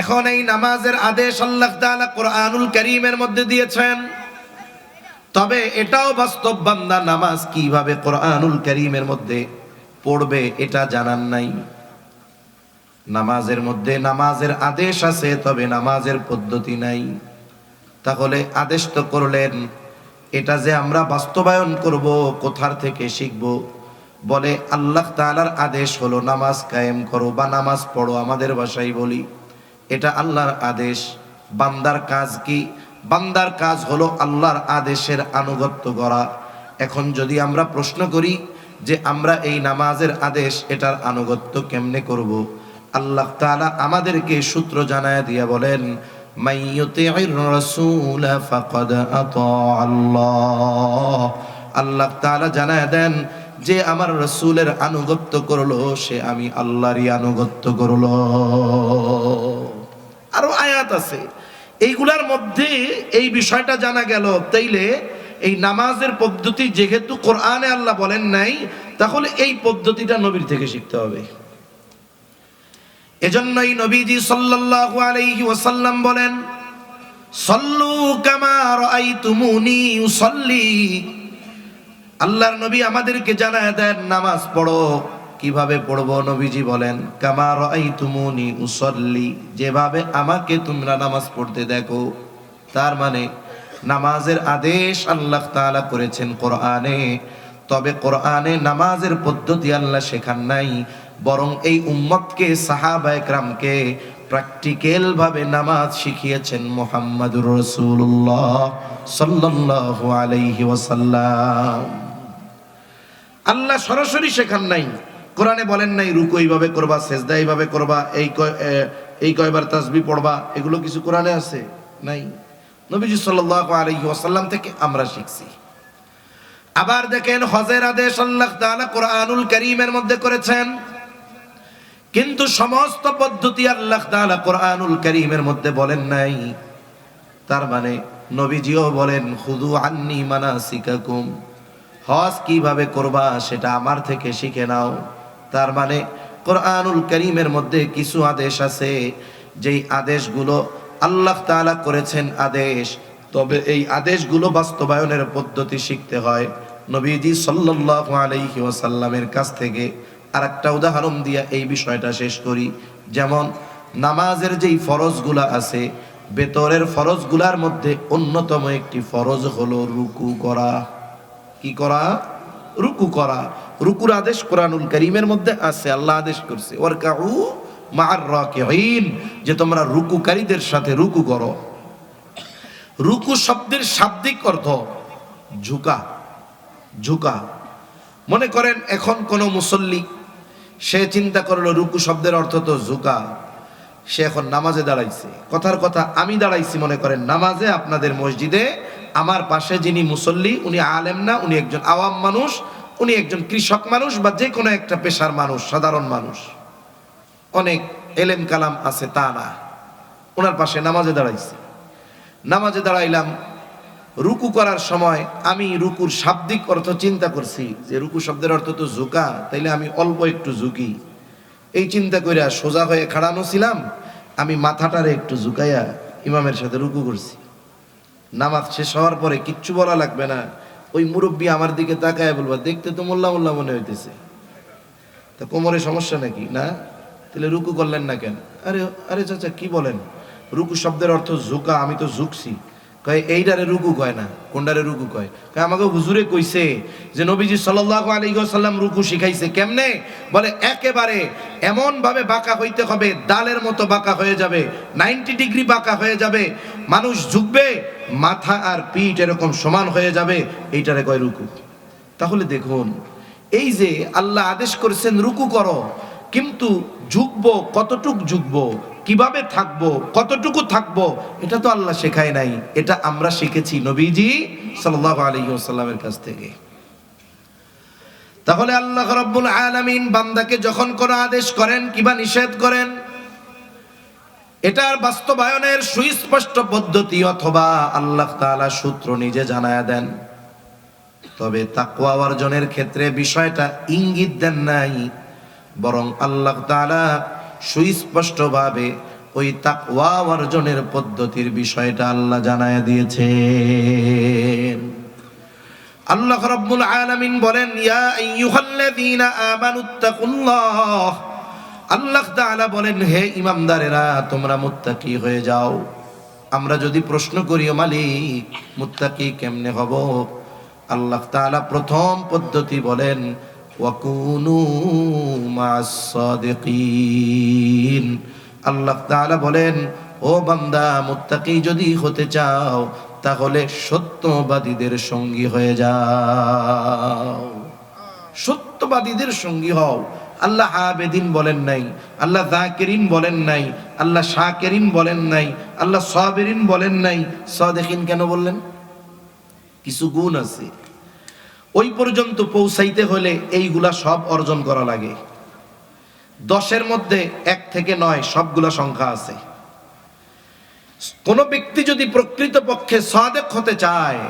এখন এই নামাজের আদেশ আল্লাহ তাআলা কোরআনুল করিমের মধ্যে দিয়েছেন। তবে এটাও বাস্তব বান্দা নামাজ কীভাবে কোরআনুল করিমের মধ্যে পড়বে এটা জানান নাই। নামাজের মধ্যে নামাজের আদেশ আছে, তবে নামাজের পদ্ধতি নাই। তাহলে আদেশ তো করলেন, এটা যে আমরা বাস্তবায়ন করব, কোথার থেকে শিখব? বলে আল্লাহ তাআলার আদেশ হলো, নামাজ কায়েম করো বা নামাজ পড়ো, আমাদের ভাষায় বলি। এটা আল্লাহর আদেশ। বান্দার কাজ কি? বান্দার কাজ হলো আল্লাহর আদেশের আনুগত্য করা। এখন যদি আমরা প্রশ্ন করি যে আমরা এই নামাজের আদেশ, এটার আনুগত্য কেমনে করব? আল্লাহ তাআলা আমাদেরকে সূত্র জানায় দিয়া বলেন আল্লাহ তাআলা জানায় দেন, যে আমার রসুলের আনুগত্য করল, সে আমি আল্লাহরই আনুগত্য করল। আয়াত আছে। এইগুলার মধ্যে এই বিষয়টা জানা গেল। তাইলে এই নামাজের পদ্ধতি যেহেতু কোরআনে আল্লাহ বলেন নাই, তাহলে এই পদ্ধতিটা নবীর থেকে শিখতে হবে। এজন্যই নবীজি সাল্লাল্লাহু আলাইহি ওয়াসাল্লাম বলেন, সল্লু কামা রাআইতুমুনি উসাল্লি। আল্লাহর নবী আমাদেরকে জানায় দেন, নামাজ পড়ো। কীভাবে পড়ব নবীজি বলেন, কামা রাআইতুমুনি উসাল্লি যেভাবে আমাকে তোমরা নামাজ পড়তে দেখো। তার মানে নামাজের আদেশ আল্লাহ তাআলা করেছেন কোরআনে। তবে কোরআনে নামাজের পদ্ধতি আল্লাহ শেখান নাই, বরং এই উম্মতকে, সাহাবা একরামকে প্র্যাকটিক্যাল ভাবে নামাজ শিখিয়েছেন মোহাম্মদুর রসুল্লাহ সাল্লাল্লাহু আলাইহি ওয়াসাল্লাম। আল্লাহ সরাসরি শেখান নাই কোরআনে বলেন নাই, রুকু এইভাবে করবা, সেজদা এইভাবে করবা, এই এই কয়বার তাসবি পড়বা, এগুলো কিছু কোরআনে আছে? নাই। নবীজি ওয়াসাল্লাম থেকে আমরা শিখছি। আবার দেখেন হজের আদেশ আল্লাহ তাআলা কোরআনুল কারীমের মধ্যে করেছেন। কিন্তু সমস্ত পদ্ধতি আল্লাহ তাআলা কোরআনুল কারীমের মধ্যে বলেন নাই। তার মানে নবীজিও বলেন খুদু আন্নি মানাসিকাকুম। হজ কীভাবে করবা, সেটা আমার থেকে শিখে নাও। তার মানে কোরআনুল করিমের মধ্যে কিছু আদেশ আছে। যেই আদেশগুলো আল্লাহ তাআলা করেছেন আদেশ, তবে এই আদেশগুলো বাস্তবায়নের পদ্ধতি শিখতে হয়। নবীজি সাল্লাল্লাহু আলাইহি ওয়াসাল্লামের কাছ থেকে আর একটা উদাহরণ দিয়ে এই বিষয়টা শেষ করি। যেমন, নামাজের যেই ফরজগুলা আছে বেতরের ফরজগুলার মধ্যে অন্যতম একটি ফরজ হলো রুকু করা। কি করা? রুকু করা। রুকুর আদেশ কোরআনুল করিমের মধ্যে আছে, আল্লাহ আদেশ করছে ওর কাউ মার যে তোমরা রুকুকারীদের সাথে রুকু করো। রুকু শব্দের শাব্দিক অর্থ ঝুঁকা ঝুঁকা। মনে করেন এখন কোনো মুসল্লি, সে চিন্তা করল রুকু শব্দের অর্থ তো ঝুঁকা, সে এখন নামাজে দাঁড়াইছে। কথার কথা, আমি দাঁড়াইছি মনে করেন, নামাজে আপনাদের মসজিদে আমার পাশে যিনি মুসল্লি, উনি আলেম না, উনি একজন আওয়াম মানুষ উনি একজন কৃষক মানুষ বা যে কোনো একটা পেশার মানুষ, সাধারণ মানুষ। অনেক এলেম কালাম আছে, তা না। ওনার পাশে নামাজে দাঁড়াইছি। নামাজে দাঁড়াইলাম, রুকু করার সময় আমি রুকুর শাব্দিক অর্থ চিন্তা করছি, যে রুকু শব্দের অর্থ তো ঝুঁকা, তাইলে আমি অল্প একটু ঝুঁকি। এই চিন্তা কইরা সোজা হয়ে খাড়ানো ছিলাম, আমি মাথাটারে একটু ঝুঁকাইয়া ইমামের সাথে রুকু করছি। নামাজ শেষ হওয়ার পরে কিচ্ছু বলা লাগবে না ওই মুরব্বী আমার দিকে তাকায় বলবা, দেখতে তো মোল্লা মোল্লা মনে হইতেছে। তা কোমরে সমস্যা নাকি? না? তাহলে রুকু করলেন না কেন? আরে আরে চাচা, কি বলেন? রুকু শব্দের অর্থ ঝুঁকা, আমি তো ঝুঁকছি। কয় এইটারে রুকু কয় না কোনটারে রুকু কয়? কয় আমাকে হুজুরে কইছে যে নবীজি সাল্লাল্লাহু আলাইহি ওয়াসাল্লাম রুকু শিখাইছে কেমনে? বলে, একেবারে এমন ভাবে বাঁকা হইতে হবে, ডালের মতো বাঁকা হয়ে যাবে 90 ডিগ্রি বাঁকা হয়ে যাবে, মানুষ ঝুঁকবে, মাথা আর পিঠ এরকম সমান হয়ে যাবে, এইটারে কয় রুকু? তাহলে দেখুন, এই যে আল্লাহ আদেশ করেছেন রুকু করো, কিন্তু ঝুঁকবো, কতটুক ঝুঁকবো? কীভাবে থাকব, কতটুকু থাকব, এটা তো আল্লাহ শেখায় নাই। এটা আমরা শিখেছি নবীজি আলাইহি কাছ থেকে। তাহলে আল্লাহ রাব্বুল আলামিন বান্দাকে যখন কোনো আদেশ করেন কিবা নিষেধ করেন? এটার বাস্তবায়নের সুস্পষ্ট পদ্ধতি অথবা আল্লাহ তাআলা সূত্র নিজে জানায় দেন। তবে তাকওয়া অর্জনের ক্ষেত্রে বিষয়টা ইঙ্গিত দেন নাই, বরং আল্লাহ তাআলা সুস্পষ্টভাবে ওই তাকওয়া অর্জনের পদ্ধতির বিষয়টা আল্লাহ জানায় দিয়েছে আল্লাহ রাব্বুল আলামিন বলেন, ইয়া আইয়ুহাল্লাযীনা আমানুত্তাকুল্লাহ আল্লাহ তাআলা বলেন, হে ইমানদারেরা, তোমরা মুত্তাকি হয়ে যাও। আমরা যদি প্রশ্ন করি মালিক, মুত্তাকি কেমনে হব? আল্লাহ তাআলা প্রথম পদ্ধতি বলেন ওয়াকুনু মাস সাদিকিন আল্লাহ তাআলা বলেন, ও বান্দা, মুত্তাকি যদি হতে চাও, তাহলে সত্যবাদীদের সঙ্গী হয়ে যাও। সত্যবাদীদের সঙ্গী হও। আল্লাহ আবেদিন বলেন নাই, আল্লাহ জাকিরিন বলেন নাই, আল্লাহ শাকেরিন বলেন নাই, আল্লাহ সাবেরিন বলেন নাই। সদেখিন কেন বললেন? কিছু গুণ আছে। ওই পর্যন্ত পৌঁছাইতে হলে এইগুলা সব অর্জন করা লাগে। দশের মধ্যে এক থেকে নয় সবগুলা সংখ্যা আছে। কোন ব্যক্তি যদি প্রকৃত পক্ষে সাদেক হতে চায়,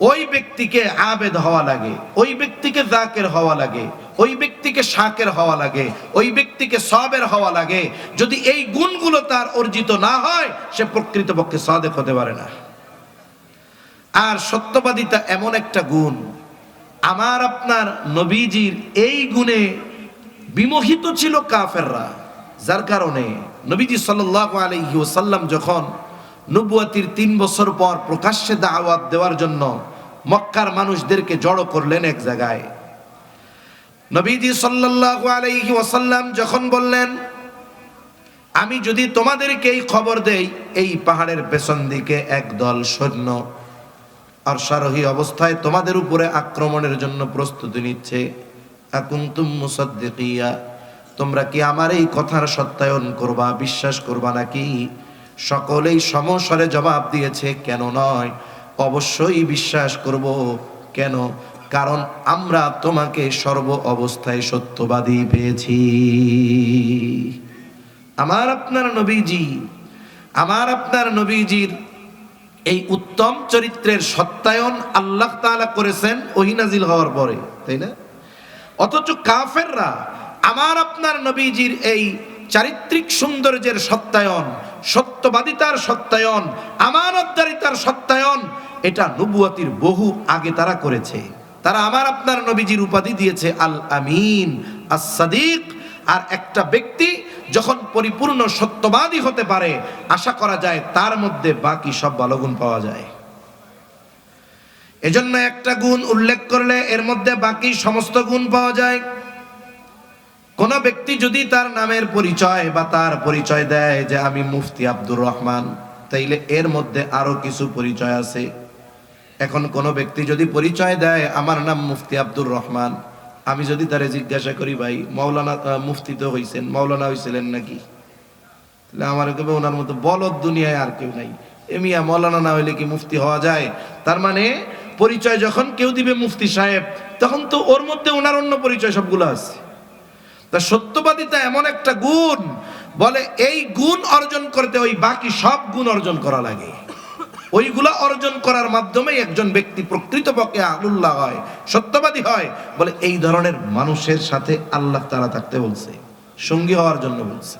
ওই ব্যক্তিকে আবেদ হওয়া লাগে, ওই ব্যক্তিকে জাকের হওয়া লাগে, ওই ব্যক্তিকে শাকের হওয়া লাগে, ওই ব্যক্তিকে সবের হওয়া লাগে। যদি এই গুণগুলো তার অর্জিত না হয়, সে প্রকৃত পক্ষে সাদেক হতে পারে না। আর সত্যবাদিতা এমন একটা গুণ। আমার আপনার নবীজির এই গুণে বিমোহিত ছিল কাফেররা। যার কারণে নবীজি সাল্লাল্লাহু আলাইহি ওয়াসাল্লাম যখন নবুয়াতির তিন বছর পর প্রকাশ্যে দাওয়াত দেওয়ার জন্য মক্কার মানুষদেরকে জড়ো করলেন এক জায়গায়। নবীজি সাল্লাল্লাহু আলাইহি ওয়াসাল্লাম যখন বললেন, আমি যদি তোমাদেরকে এই খবর দেই, এই পাহাড়ের পেছন দিকে একদল সৈন্য অশ্বারোহী অবস্থায় তোমাদের উপরে আক্রমণের জন্য প্রস্তুতি নিচ্ছে। তোমরা কি আমার এই কথার সত্যায়ন করবা, বিশ্বাস করবা নাকি? সকলেই সমস্বরে জবাব দিয়েছে, কেন নয়? অবশ্যই বিশ্বাস করব। কেন? কারণ আমরা তোমাকে সর্ব অবস্থায় সত্যবাদী পেয়েছি। আমার আপনার নবীজি, আমার আপনার নবীজির এই উত্তম চরিত্রের সত্যায়ন আল্লাহ তাআলা করেছেন ওহিনাজিল হওয়ার পরে, তাই না? অথচ কাফেররা, আমার আপনার নবীজির এই চারিত্রিক সৌন্দর্যের সত্যায়ন, সত্যবাদিতার সত্যায়ন, আমানতদারিতার সত্যায়ন, এটা নবুয়াতির বহু আগে তারা করেছে। তারা আমার আপনার নবীজির উপাধি দিয়েছে, আল আমিন আস সাদিক আর একটা ব্যক্তি যখন পরিপূর্ণ সত্যবাদী হতে পারে, আশা করা যায় তার মধ্যে বাকি সব ভালো গুণ পাওয়া যায়। এজন্য একটা গুণ উল্লেখ করলে এর মধ্যে বাকি সমস্ত গুণ পাওয়া যায়। কোন ব্যক্তি যদি তার নামের পরিচয় বা তার পরিচয় দেয় যে আমি মুফতি আব্দুর রহমান, তাইলে এর মধ্যে আরও কিছু পরিচয় আছে। এখন কোন ব্যক্তি যদি পরিচয় দেয়, আমার নাম মুফতি আব্দুর রহমান আমি যদি তারে জিজ্ঞাসা করি, ভাই মৌলানা মুফতি তো হইছেন মৌলানা হইছিলেন নাকি? তাহলে আমার কেবে ওনার মতো বলদ দুনিয়ায় আর কেউ নাই। এমিয়া মৌলানা না হইলে কি মুফতি হওয়া যায়? তার মানে পরিচয় যখন কেউ দিবে মুফতি সাহেব, তখন তো ওর মধ্যে ওনার অন্য পরিচয় সবগুলো আছে। তা সত্যবাদিতা এমন একটা গুণ, বলে এই গুণ অর্জন করতে ওই বাকি সব গুণ অর্জন করা লাগে। ওইগুলা অর্জন করার মাধ্যমে একজন ব্যক্তি প্রকৃতপক্ষে আল্লাহ হয়, সত্যবাদী হয়। বলে এই ধরনের মানুষের সাথে আল্লাহ তারা থাকতে বলছে, সঙ্গী হওয়ার জন্য বলছে।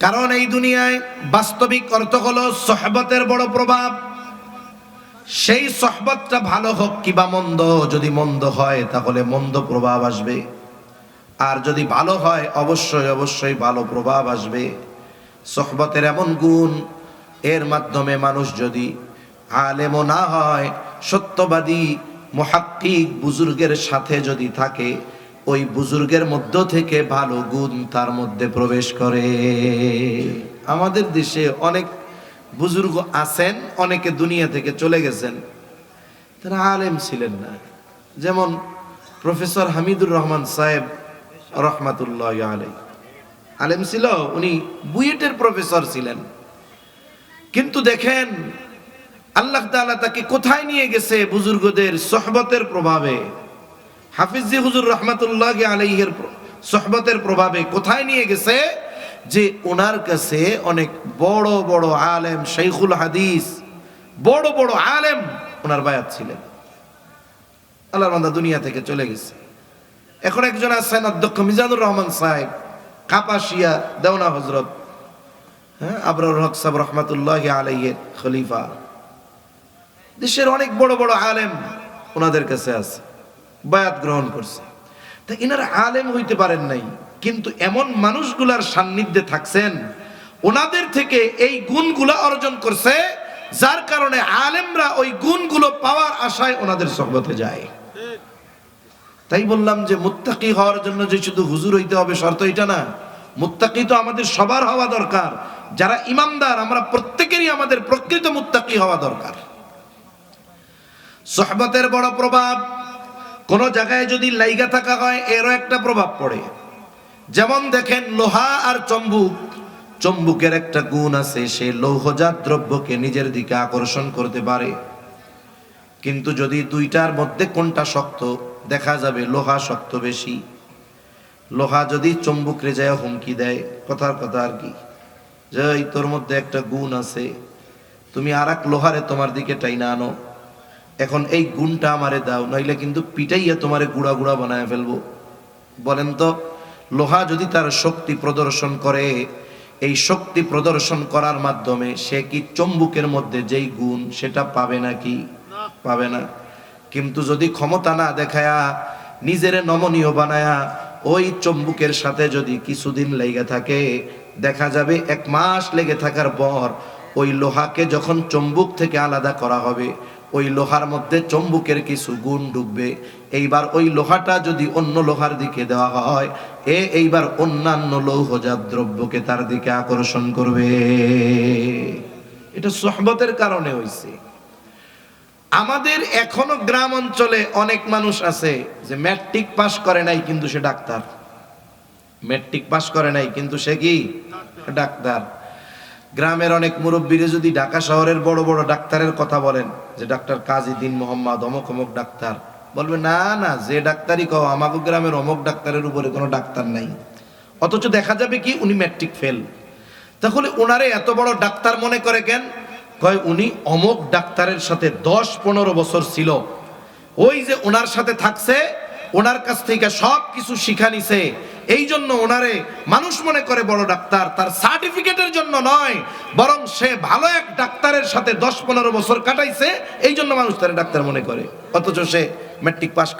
কারণ এই দুনিয়ায় বাস্তবিক অর্থ হলো সহবতের বড় প্রভাব। সেই সহবতটা ভালো হোক কিবা মন্দ, যদি মন্দ হয় তাহলে মন্দ প্রভাব আসবে। আর যদি ভালো হয়, অবশ্যই অবশ্যই ভালো প্রভাব আসবে। সহবতের এমন গুণ এর মাধ্যমে মানুষ যদি আলেমও না হয়, সত্যবাদী, মহাক্কিক বুজুর্গের সাথে যদি থাকে, ওই বুজুর্গের মধ্য থেকে ভালো গুণ তার মধ্যে প্রবেশ করে। আমাদের দেশে অনেক বুজুর্গ আছেন, অনেকে দুনিয়া থেকে চলে গেছেন। তারা আলেম ছিলেন না। যেমন প্রফেসর হামিদুর রহমান সাহেব রহমাতুল্লাহ আলাই আলেম ছিল, উনি বুয়েটের প্রফেসর ছিলেন। কিন্তু দেখেন, আল্লাহ তাআলা তাকে কোথায় নিয়ে গেছে বুজুর্গদের সহবতের প্রভাবে? হাফিজি হুজুর রহমাতুল্লাহ আলাইহের সহবতের প্রভাবে কোথায় নিয়ে গেছে? যে ওনার কাছে অনেক বড় বড় আলেম শাইখুল হাদিস, বড় বড় আলেম ওনার বায়াত ছিলেন। আল্লাহর বান্দা দুনিয়া থেকে চলে গেছে। এখন একজন আছেন অধ্যক্ষ মিজানুর রহমান সাহেব, কাপাসিয়া, দেওনা হজরত হ্যাঁ? হক সাহেব রহমাতুল্লাহ আলাইয়ের খলিফা। দেশের অনেক বড় বড় আলেম ওনাদের কাছে আছে, বায়াত গ্রহণ করছে। তা ইনারা আলেম হইতে পারেন নাই, কিন্তু এমন মানুষগুলার সান্নিধ্যে থাকছেন, ওনাদের থেকে এই গুণগুলো অর্জন করছে, যার কারণে আলেমরা ওই গুণগুলো পাওয়ার আশায় ওনাদের সহবতে যায়। তাই বললাম যে, মুত্তাকি হওয়ার জন্য যে শুধু হুজুর হইতে হবে শর্ত এটা না। মুত্তাকি তো আমাদের সবার হওয়া দরকার। যারা ইমানদার আমরা প্রত্যেকেরই আমাদের প্রকৃত মুত্তাকি হওয়া দরকার। সহবতের বড় প্রভাব, কোন জায়গায় যদি লাইগা থাকা হয়, এরও একটা প্রভাব পড়ে। যেমন দেখেন লোহা আর চম্বুক। চম্বুকের একটা গুণ আছে, সে লৌহজাত দ্রব্যকে নিজের দিকে আকর্ষণ করতে পারে। কিন্তু যদি দুইটার মধ্যে কোনটা শক্ত, দেখা যাবে লোহা শক্ত বেশি। লোহা যদি চম্বুক রেজায় হুমকি দেয়, কথার কথা আর কি? যে তোর মধ্যে একটা গুণ আছে, তুমি আর এক লোহারে তোমার দিকে টাইনা আনো। এখন এই গুণটা আমারে দাও, নইলে কিন্তু পিটাইয়া তোমারে গুড়া গুড়া বানায় ফেলব। বলেন তো, লোহা যদি তার শক্তি প্রদর্শন করে, এই শক্তি প্রদর্শন করার মাধ্যমে সে কি চম্বুকের মধ্যে যেই গুণ সেটা পাবে নাকি? পাবে না। কিন্তু যদি ক্ষমতা না দেখায়া, নিজের নমনীয় বানায়া ওই চম্বুকের সাথে যদি কিছুদিন লেগে থাকে, দেখা যাবে এক মাস লেগে থাকার পর ওই লোহাকে যখন চম্বুক থেকে আলাদা করা হবে, ওই লোহার মধ্যে চম্বুকের কিছু গুণ ডুববে। এইবার ওই লোহাটা যদি অন্য লোহার দিকে দেওয়া হয়, এ এইবার অন্যান্য লৌহজাত দ্রব্যকে তার দিকে আকর্ষণ করবে। এটা সহবতের কারণে হয়েছে আমাদের এখনও গ্রাম অঞ্চলে অনেক মানুষ আছে যে ম্যাট্রিক পাস করে নাই কিন্তু সে ডাক্তার। ম্যাট্রিক পাস করে নাই কিন্তু সে কি? ডাক্তার। গ্রামের অনেক মুরব্বীরে যদি ঢাকা শহরের বড় বড় ডাক্তারের কথা বলেন, যে ডাক্তার কাজী দিন মোহাম্মদ, অমক অমক ডাক্তার, বলবে, না না, যে ডাক্তারই কও আমাকে গ্রামের অমক ডাক্তারের উপরে কোনো ডাক্তার নাই। অথচ দেখা যাবে কি, উনি ম্যাট্রিক ফেল। তাহলে ওনারে এত বড় ডাক্তার মনে করে কেন? কয়, উনি অমক ডাক্তারের সাথে দশ পনেরো বছর ছিল। ওই যে ওনার সাথে থাকছে ওনার কাছ থেকে সব কিছু শিখা নিছে। এই জন্য ওনারে মানুষ মনে করে বড় ডাক্তার, তার সার্টিফিকেটের জন্য নয়, বরং সে ভালো এক ডাক্তারের সাথে দশ পনেরো বছর কাটাইছে, এই জন্য মানুষ তার ডাক্তার মনে করে। অথচ সে ম্যাট্রিক পাস